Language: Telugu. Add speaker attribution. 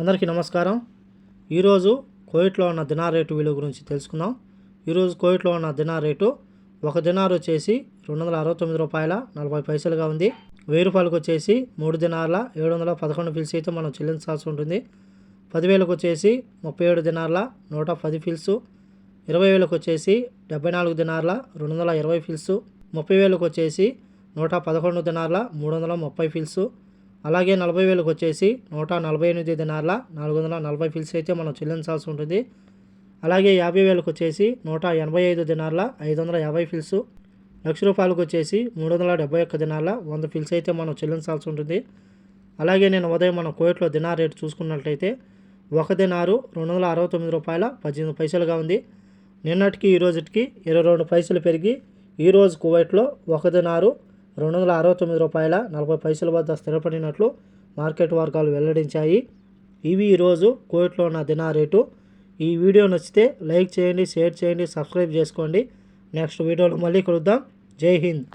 Speaker 1: అందరికీ నమస్కారం. ఈరోజు కోవిట్లో ఉన్న దినార్ రేటు విలువ గురించి తెలుసుకుందాం. ఈరోజు కోవిట్లో ఉన్న దినార్ రేటు ఒక దినార్ వచ్చేసి రెండు వందల అరవై తొమ్మిది రూపాయల నలభై పైసలుగా ఉంది. వెయ్యి రూపాయలకు వచ్చేసి మూడు దినార్ల ఏడు వందల పదకొండు ఫిల్స్ అయితే మనం చెల్లించాల్సి ఉంటుంది. పదివేలకు వచ్చేసి ముప్పై ఏడు దినార్ల నూట పది ఫిల్స్ ఇరవై వేలకు వచ్చేసి డెబ్బై నాలుగు దినార్ల రెండు వందల ఇరవై ఫిల్సు ముప్పై వేలకు వచ్చేసి నూట పదకొండు దినార్ల మూడు వందల ముప్పై ఫిల్స్ అలాగే నలభై వేలకు వచ్చేసి నూట నలభై ఎనిమిది దినార్ల నాలుగు వందల నలభై ఫిల్స్ అయితే మనం చెల్లించాల్సి ఉంటుంది. అలాగే యాభై వేలకు వచ్చేసి నూట ఎనభై ఐదు దినార్ల ఐదు వందల యాభై ఫిల్స్. లక్ష రూపాయలకు వచ్చేసి మూడు వందల డెబ్బై ఒక్క దినాల వంద ఫిల్స్ అయితే మనం చెల్లించాల్సి ఉంటుంది. అలాగే నేను ఉదయం మన కోవిట్లో దినార్ రేటు చూసుకున్నట్లయితే ఒక దినారు రెండు వందల అరవై తొమ్మిది రూపాయల పద్దెనిమిది పైసలుగా ఉంది. నిన్నటికి ఈ రోజుకి ఇరవై రెండు పైసలు పెరిగి ఈరోజు కువైట్లో ఒక దినారు రెండు వందల అరవై తొమ్మిది రూపాయల నలభై పైసల వద్ద స్థిరపడినట్లు మార్కెట్ వర్గాలు వెల్లడించాయి. ఇవి ఈరోజు కువైట్లో ఉన్న దినా రేటు ఈ వీడియో నచ్చితే లైక్ చేయండి షేర్ చేయండి సబ్స్క్రైబ్ చేసుకోండి. నెక్స్ట్ వీడియోలో మళ్ళీ కలుద్దాం. జై హింద్.